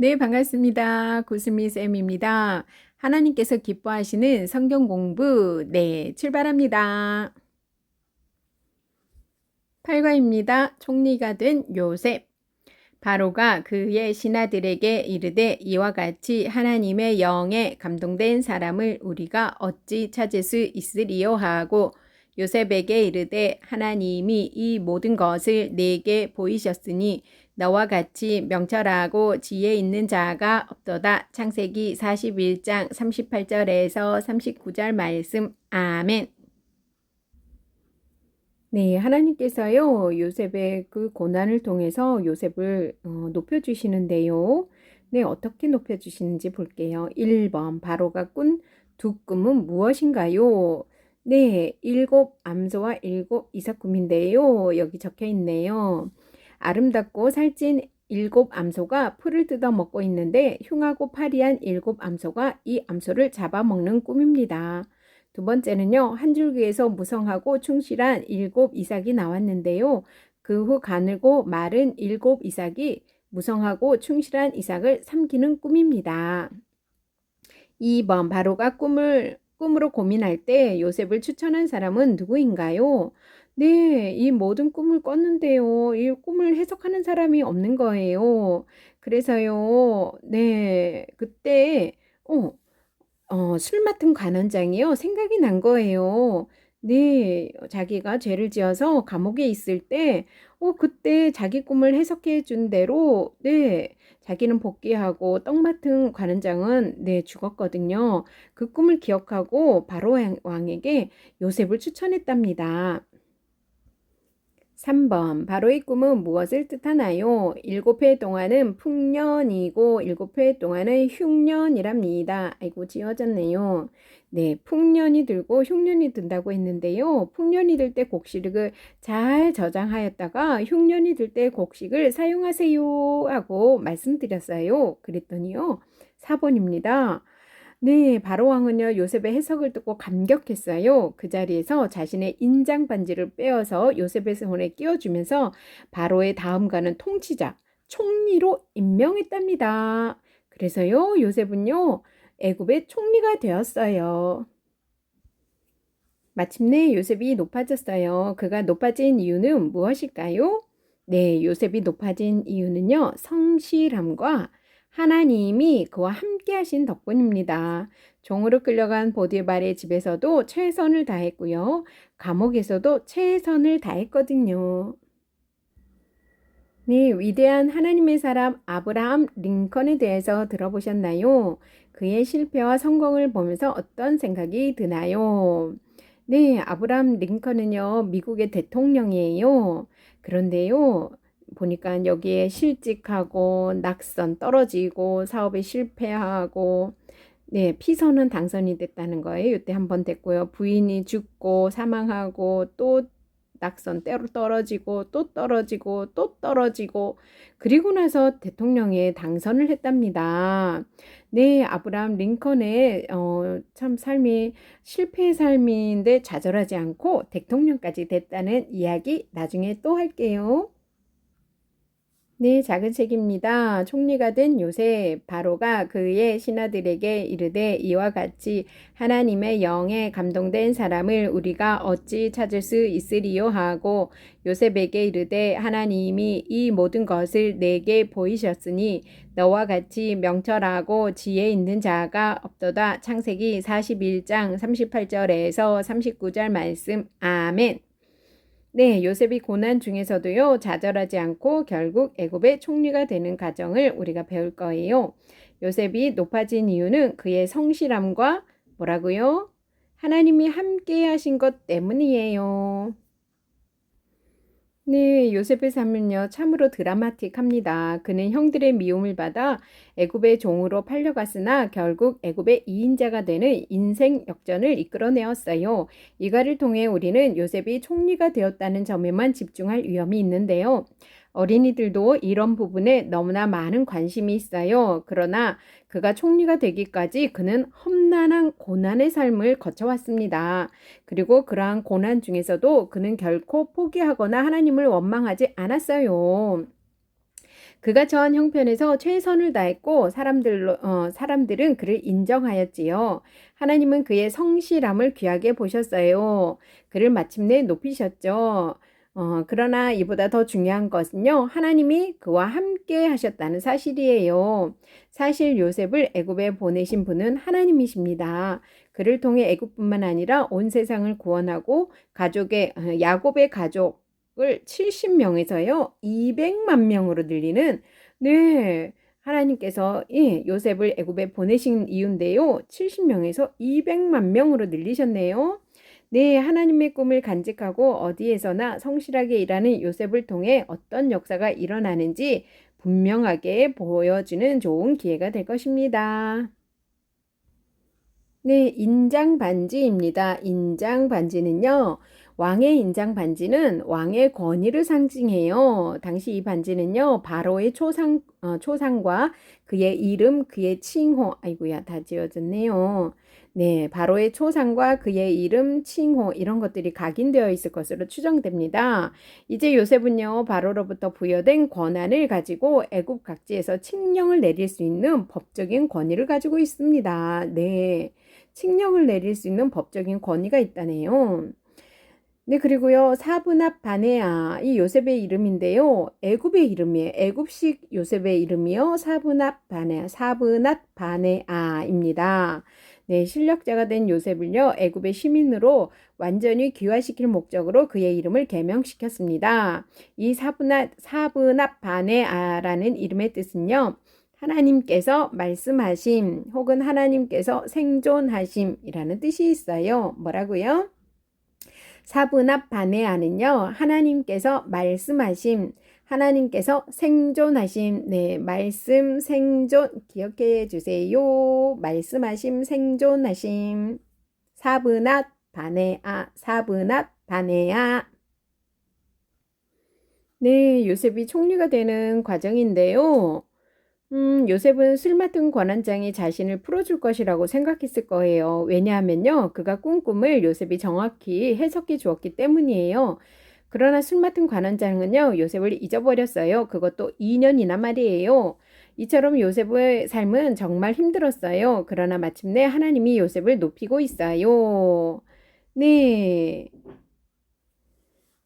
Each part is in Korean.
네, 반갑습니다. 구스미 쌤입니다. 하나님께서 기뻐하시는 성경 공부, 네, 출발합니다. 8과입니다. 총리가 된 요셉. 바로가 그의 신하들에게 이르되 이와 같이 하나님의 영에 감동된 사람을 우리가 어찌 찾을 수 있으리요 하고 요셉에게 이르되 하나님이 이 모든 것을 내게 보이셨으니 너와 같이 명철하고 지혜 있는 자가 없도다. 창세기 41장 38절에서 39절 말씀. 아멘. 네, 하나님께서요, 요셉의 그 고난을 통해서 요셉을 어, 높여주시는데요. 네, 어떻게 높여주시는지 볼게요. 1번, 바로가 꾼 두 꿈은 무엇인가요? 네, 일곱 암소와 일곱 이삭꿈인데요. 여기 적혀 있네요. 아름답고 살찐 일곱 암소가 풀을 뜯어 먹고 있는데 흉하고 파리한 일곱 암소가 이 암소를 잡아먹는 꿈입니다. 두 번째는요, 한 줄기에서 무성하고 충실한 일곱 이삭이 나왔는데요. 그 후 가늘고 마른 일곱 이삭이 무성하고 충실한 이삭을 삼키는 꿈입니다. 2번 바로가 꿈을 꿈으로 고민할 때 요셉을 추천한 사람은 누구인가요? 네, 이 모든 꿈을 꿨는데요. 이 꿈을 해석하는 사람이 없는 거예요. 그래서요, 네, 그때, 어, 어, 술 맡은 관원장이요. 생각이 난 거예요. 네, 자기가 죄를 지어서 감옥에 있을 때, 어, 그때 자기 꿈을 해석해 준 대로, 네, 자기는 복귀하고 떡 맡은 관원장은 네, 죽었거든요. 그 꿈을 기억하고 바로 왕에게 요셉을 추천했답니다. 3번 바로의 꿈은 무엇을 뜻하나요? 일곱 해 동안은 풍년이고 일곱 해 동안은 흉년이랍니다. 아이고 지어졌네요. 네, 풍년이 들고 흉년이 든다고 했는데요. 풍년이 들 때 곡식을 잘 저장하였다가 흉년이 들 때 곡식을 사용하세요 하고 말씀드렸어요. 그랬더니요. 4번입니다. 네, 바로 왕은요, 요셉의 해석을 듣고 감격했어요. 그 자리에서 자신의 인장 반지를 빼어서 요셉의 손에 끼워주면서 바로의 다음가는 통치자, 총리로 임명했답니다. 그래서요, 요셉은요, 애굽의 총리가 되었어요. 마침내 요셉이 높아졌어요. 그가 높아진 이유는 무엇일까요? 네, 요셉이 높아진 이유는요, 성실함과 하나님이 그와 함께 하신 덕분입니다. 종으로 끌려간 보디발의 집에서도 최선을 다했고요. 감옥에서도 최선을 다했거든요. 네, 위대한 하나님의 사람 아브라함 링컨에 대해서 들어보셨나요? 그의 실패와 성공을 보면서 어떤 생각이 드나요? 네, 아브라함 링컨은요, 미국의 대통령이에요. 그런데요, 보니까 여기에 실직하고 낙선 떨어지고 사업에 실패하고 네, 피선은 당선이 됐다는 거예요. 이때 한 번 됐고요. 부인이 죽고 사망하고 또 낙선 때로 떨어지고 또 떨어지고 또 떨어지고 그리고 나서 대통령에 당선을 했답니다. 네, 아브라함 링컨의 어, 참 삶이 실패의 삶인데 좌절하지 않고 대통령까지 됐다는 이야기 나중에 또 할게요. 네, 작은 책입니다. 총리가 된 요셉 바로가 그의 신하들에게 이르되 이와 같이 하나님의 영에 감동된 사람을 우리가 어찌 찾을 수 있으리요 하고 요셉에게 이르되 하나님이 이 모든 것을 내게 보이셨으니 너와 같이 명철하고 지혜 있는 자가 없도다. 창세기 41장 38절에서 39절 말씀. 아멘. 네, 요셉이 고난 중에서도요, 좌절하지 않고 결국 애굽의 총리가 되는 과정을 우리가 배울 거예요. 요셉이 높아진 이유는 그의 성실함과 뭐라고요? 하나님이 함께 하신 것 때문이에요. 네, 요셉의 삶은요, 참으로 드라마틱합니다. 그는 형들의 미움을 받아 애굽의 종으로 팔려갔으나 결국 애굽의 2인자가 되는 인생 역전을 이끌어내었어요. 이가를 통해 우리는 요셉이 총리가 되었다는 점에만 집중할 위험이 있는데요. 어린이들도 이런 부분에 너무나 많은 관심이 있어요. 그러나 그가 총리가 되기까지 그는 험난한 고난의 삶을 거쳐왔습니다. 그리고 그러한 고난 중에서도 그는 결코 포기하거나 하나님을 원망하지 않았어요. 그가 처한 형편에서 최선을 다했고 사람들로 어, 사람들은 그를 인정하였지요. 하나님은 그의 성실함을 귀하게 보셨어요. 그를 마침내 높이셨죠. 어, 그러나 이보다 더 중요한 것은요. 하나님이 그와 함께 하셨다는 사실이에요. 사실 요셉을 애굽에 보내신 분은 하나님이십니다. 그를 통해 애굽뿐만 아니라 온 세상을 구원하고 가족의 어, 야곱의 가족을 70명에서요. 200만 명으로 늘리는 네. 하나님께서 예, 요셉을 애굽에 보내신 이유인데요. 70명에서 200만 명으로 늘리셨네요. 네, 하나님의 꿈을 간직하고 어디에서나 성실하게 일하는 요셉을 통해 어떤 역사가 일어나는지 분명하게 보여주는 좋은 기회가 될 것입니다. 네, 인장 반지입니다. 인장 반지는요, 왕의 인장 반지는 왕의 권위를 상징해요. 당시 이 반지는요, 바로의 초상, 어, 초상과 그의 이름, 그의 칭호, 아이고야, 다 지어졌네요. 네, 바로의 초상과 그의 이름, 칭호 이런 것들이 각인되어 있을 것으로 추정됩니다. 이제 요셉은요, 바로로부터 부여된 권한을 가지고 애굽 각지에서 칙령을 내릴 수 있는 법적인 권위를 가지고 있습니다. 네, 칙령을 내릴 수 있는 법적인 권위가 있다네요. 네, 그리고요. 사브납 바네아. 이 요셉의 이름인데요. 애굽의 이름이에요. 애굽식 요셉의 이름이요. 사브납 바네아. 사브납 바네아입니다. 네, 실력자가 된 요셉을요. 애굽의 시민으로 완전히 귀화시킬 목적으로 그의 이름을 개명시켰습니다. 이 사브납 사브납 바네아라는 이름의 뜻은요. 하나님께서 말씀하심 혹은 하나님께서 생존하심이라는 뜻이 있어요. 뭐라고요? 사분합 반해하는요, 하나님께서 말씀하심, 하나님께서 생존하심, 네, 말씀 생존, 기억해 주세요. 말씀하심, 생존하심. 사분합 반해아, 사분합 반해아. 네, 요셉이 총리가 되는 과정인데요. 음, 요셉은 술 맡은 권한장이 자신을 풀어줄 것이라고 생각했을 거예요. 왜냐하면요, 그가 꾼 꿈을 요셉이 정확히 해석해 주었기 때문이에요. 그러나 술 맡은 관원장은요, 요셉을 잊어버렸어요. 그것도 2년이나 말이에요. 이처럼 요셉의 삶은 정말 힘들었어요. 그러나 마침내 하나님이 요셉을 높이고 있어요. 네.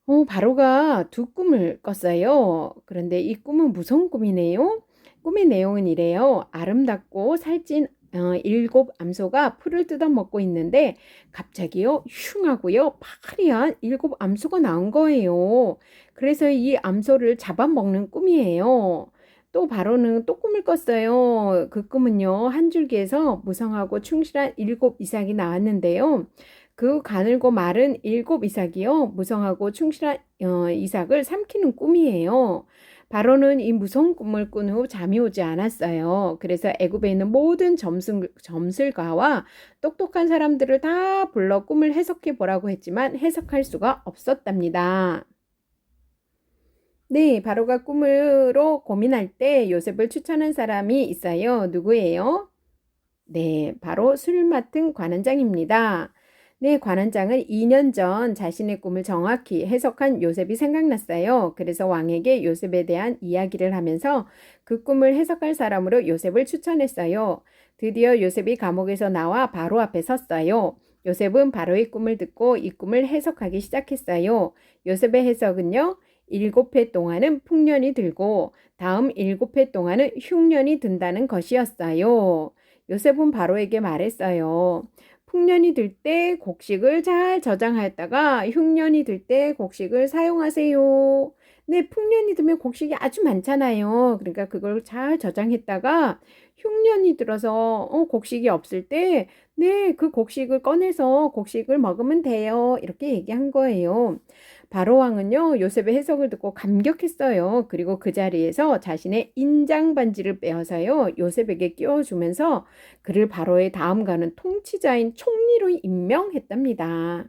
어, 바로가 두 꿈을 꿨어요. 그런데 이 꿈은 무서운 꿈이네요. 꿈의 내용은 이래요. 아름답고 살찐 어, 일곱 암소가 풀을 뜯어먹고 있는데 갑자기요 흉하고요 파리한 일곱 암소가 나온 거예요. 그래서 이 암소를 잡아먹는 꿈이에요. 또 바로는 또 꿈을 꿨어요. 그 꿈은요 한 줄기에서 무성하고 충실한 일곱 이삭이 나왔는데요. 그 가늘고 마른 일곱 이삭이요 무성하고 충실한 어, 이삭을 삼키는 꿈이에요. 바로는 이 무서운 꿈을 꾼 후 잠이 오지 않았어요. 그래서 애굽에 있는 모든 점술, 점술가와 똑똑한 사람들을 다 불러 꿈을 해석해 보라고 했지만 해석할 수가 없었답니다. 네, 바로가 꿈으로 고민할 때 요셉을 추천한 사람이 있어요. 누구예요? 네, 바로 술 맡은 관원장입니다. 네, 관원장은 2년 전 자신의 꿈을 정확히 해석한 요셉이 생각났어요. 그래서 왕에게 요셉에 대한 이야기를 하면서 그 꿈을 해석할 사람으로 요셉을 추천했어요. 드디어 요셉이 감옥에서 나와 바로 앞에 섰어요. 요셉은 바로의 꿈을 듣고 이 꿈을 해석하기 시작했어요. 요셉의 해석은요. 일곱 해 동안은 풍년이 들고 다음 일곱 해 동안은 흉년이 든다는 것이었어요. 요셉은 바로에게 말했어요. 풍년이 들 때 곡식을 잘 저장하였다가 흉년이 들 때 곡식을 사용하세요. 네, 풍년이 들면 곡식이 아주 많잖아요. 그러니까 그걸 잘 저장했다가 흉년이 들어서 어, 곡식이 없을 때, 네, 그 곡식을 꺼내서 곡식을 먹으면 돼요. 이렇게 얘기한 거예요. 바로 왕은요, 요셉의 해석을 듣고 감격했어요. 그리고 그 자리에서 자신의 인장 반지를 빼어서요, 요셉에게 끼워주면서 그를 바로의 다음 가는 통치자인 총리로 임명했답니다.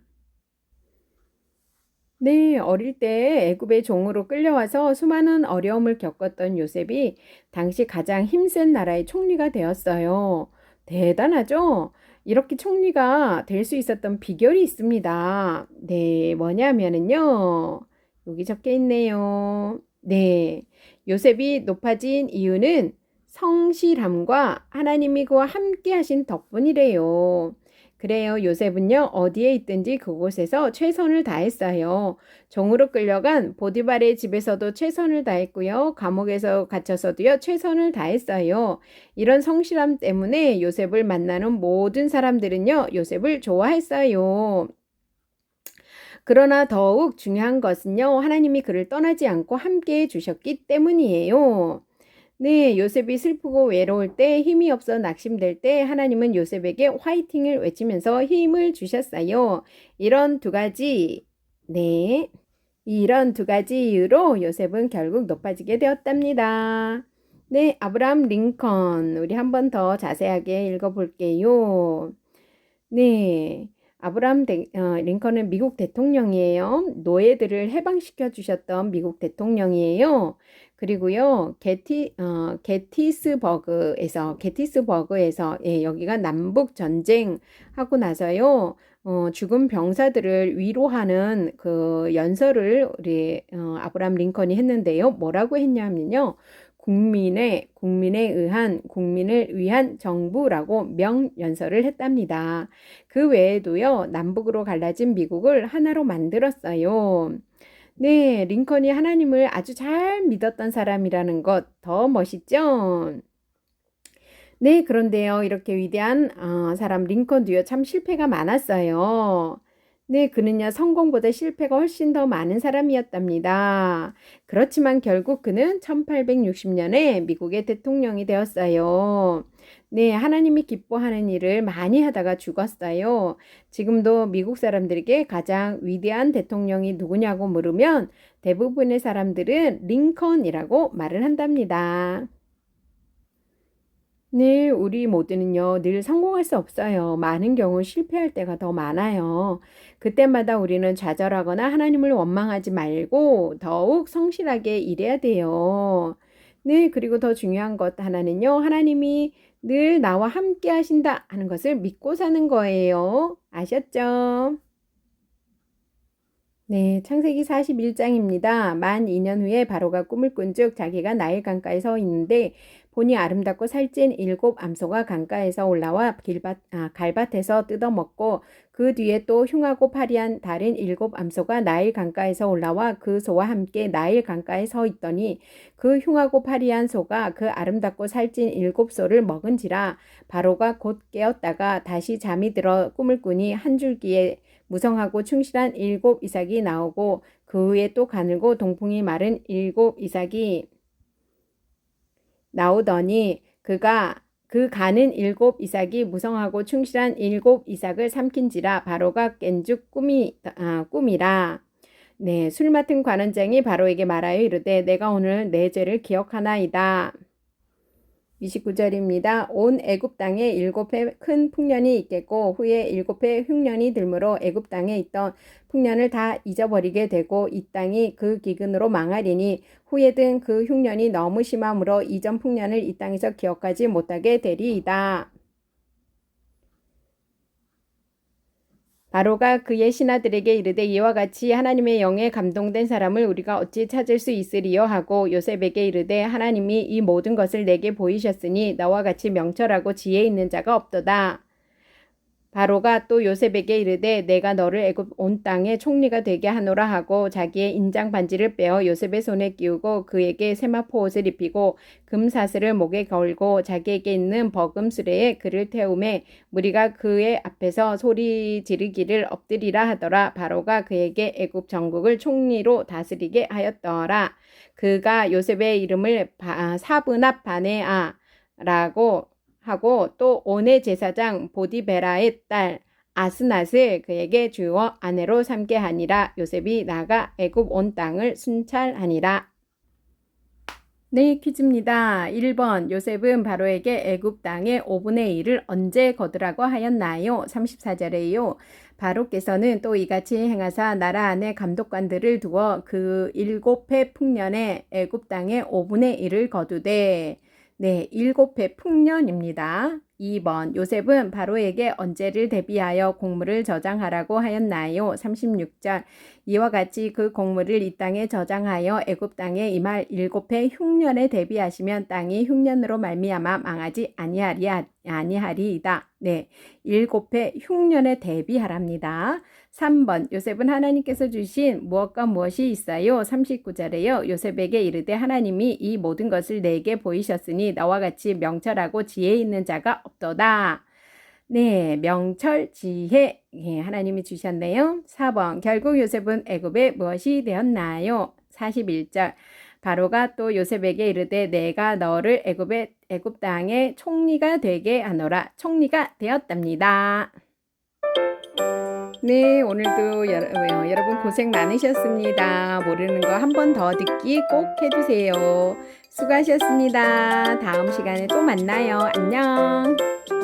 네, 어릴 때 애굽의 종으로 끌려와서 수많은 어려움을 겪었던 요셉이 당시 가장 힘센 나라의 총리가 되었어요. 대단하죠? 이렇게 총리가 될 수 있었던 비결이 있습니다. 네, 뭐냐면은요. 여기 적혀 있네요. 네. 요셉이 높아진 이유는 성실함과 하나님이 그와 함께 하신 덕분이래요. 그래요. 요셉은요, 어디에 있든지 그곳에서 최선을 다했어요. 종으로 끌려간 보디발의 집에서도 최선을 다했고요. 감옥에서 갇혀서도요, 최선을 다했어요. 이런 성실함 때문에 요셉을 만나는 모든 사람들은요, 요셉을 좋아했어요. 그러나 더욱 중요한 것은요, 하나님이 그를 떠나지 않고 함께 해 주셨기 때문이에요. 네, 요셉이 슬프고 외로울 때 힘이 없어 낙심될 때 하나님은 요셉에게 화이팅을 외치면서 힘을 주셨어요. 이런 두 가지, 네, 이런 두 가지 이유로 요셉은 결국 높아지게 되었답니다. 네, 아브라함 링컨. 우리 한 번 더 자세하게 읽어볼게요. 네. 아브라함 데, 어, 링컨은 미국 대통령이에요. 노예들을 해방시켜 주셨던 미국 대통령이에요. 그리고요, 게티, 어, 게티스버그에서, 게티스버그에서, 예, 여기가 남북 전쟁 하고 나서요, 어, 죽은 병사들을 위로하는 그 연설을 우리 어, 아브라함 링컨이 했는데요. 뭐라고 했냐면요. 국민의 국민에 의한 국민을 위한 정부라고 명연설을 했답니다. 그 외에도요. 남북으로 갈라진 미국을 하나로 만들었어요. 네, 링컨이 하나님을 아주 잘 믿었던 사람이라는 것 더 멋있죠? 네, 그런데요. 이렇게 위대한 어, 사람 링컨도요. 참 실패가 많았어요. 네, 그는요, 성공보다 실패가 훨씬 더 많은 사람이었답니다. 그렇지만 결국 그는 1860년에 미국의 대통령이 되었어요. 네, 하나님이 기뻐하는 일을 많이 하다가 죽었어요. 지금도 미국 사람들에게 가장 위대한 대통령이 누구냐고 물으면 대부분의 사람들은 링컨이라고 말을 한답니다. 네, 우리 모두는요, 늘 성공할 수 없어요. 많은 경우 실패할 때가 더 많아요. 그때마다 우리는 좌절하거나 하나님을 원망하지 말고 더욱 성실하게 일해야 돼요. 네, 그리고 더 중요한 것 하나는요, 하나님이 늘 나와 함께 하신다 하는 것을 믿고 사는 거예요. 아셨죠? 네, 창세기 41장입니다. 만 2년 후에 바로가 꿈을 꾼즉 자기가 나일 강가에 서 있는데 보니 아름답고 살찐 일곱 암소가 강가에서 올라와 길밭, 아, 갈밭에서 뜯어먹고 그 뒤에 또 흉하고 파리한 다른 일곱 암소가 나일 강가에서 올라와 그 소와 함께 나일 강가에 서 있더니 그 흉하고 파리한 소가 그 아름답고 살찐 일곱 소를 먹은지라 바로가 곧 깨었다가 다시 잠이 들어 꿈을 꾸니 한 줄기에 무성하고 충실한 일곱 이삭이 나오고 그 후에 또 가늘고 동풍이 마른 일곱 이삭이 나오더니 그가 그 가는 일곱 이삭이 무성하고 충실한 일곱 이삭을 삼킨지라 바로가 깬죽 꿈이 아, 꿈이라 네, 술 맡은 관원장이 바로에게 말하여 이르되 내가 오늘 내 죄를 기억하나이다. 29절입니다. 온 애굽 땅에 일곱 해 큰 풍년이 있겠고 후에 일곱 해 흉년이 들므로 애굽 땅에 있던 풍년을 다 잊어버리게 되고 이 땅이 그 기근으로 망하리니 후에 든 그 흉년이 너무 심함으로 이전 풍년을 이 땅에서 기억하지 못하게 되리이다. 바로가 그의 신하들에게 이르되 이와 같이 하나님의 영에 감동된 사람을 우리가 어찌 찾을 수 있으리요 하고 요셉에게 이르되 하나님이 이 모든 것을 내게 보이셨으니 너와 같이 명철하고 지혜 있는 자가 없도다. 바로가 또 요셉에게 이르되 내가 너를 애굽 온 땅의 총리가 되게 하노라 하고 자기의 인장 반지를 빼어 요셉의 손에 끼우고 그에게 세마포 옷을 입히고 금 사슬을 목에 걸고 자기에게 있는 버금 수레에 그를 태우매 무리가 그의 앞에서 소리 지르기를 엎드리라 하더라. 바로가 그에게 애굽 전국을 총리로 다스리게 하였더라. 그가 요셉의 이름을 사브납 바네아라고 하고 또 온의 제사장 보디베라의 딸 아스낫을 그에게 주어 아내로 삼게 하니라 요셉이 나가 애굽 온 땅을 순찰하니라. 네, 퀴즈입니다. 1번 요셉은 바로에게 애굽 땅의 5분의 1을 언제 거두라고 하였나요? 34절에요. 바로께서는 또 이같이 행하사 나라 안에 감독관들을 두어 그 일곱 해 풍년에 애굽 땅의 5분의 1을 거두되 네, 일곱 해 풍년입니다. 2번 요셉은 바로에게 언제를 대비하여 곡물을 저장하라고 하였나요? 36절 이와 같이 그 곡물을 이 땅에 저장하여 애굽 땅에 임할 일곱 해 흉년에 대비하시면 땅이 흉년으로 말미암아 망하지 아니하리 아니하리이다. 네. 일곱 해 흉년에 대비하랍니다. 3번 요셉은 하나님께서 주신 무엇과 무엇이 있어요? 39절에요. 요셉에게 이르되 하나님이 이 모든 것을 내게 보이셨으니 너와 같이 명철하고 지혜 있는 자가 없도다. 네, 명철, 지혜 예, 하나님이 주셨네요. 4번 결국 요셉은 애굽에 무엇이 되었나요? 41절 바로가 또 요셉에게 이르되 내가 너를 애굽의 애굽 땅의 총리가 되게 하노라 총리가 되었답니다. 네, 오늘도 여러, 어, 여러분 고생 많으셨습니다. 모르는 거 한 번 더 듣기 꼭 해주세요. 수고하셨습니다. 다음 시간에 또 만나요. 안녕.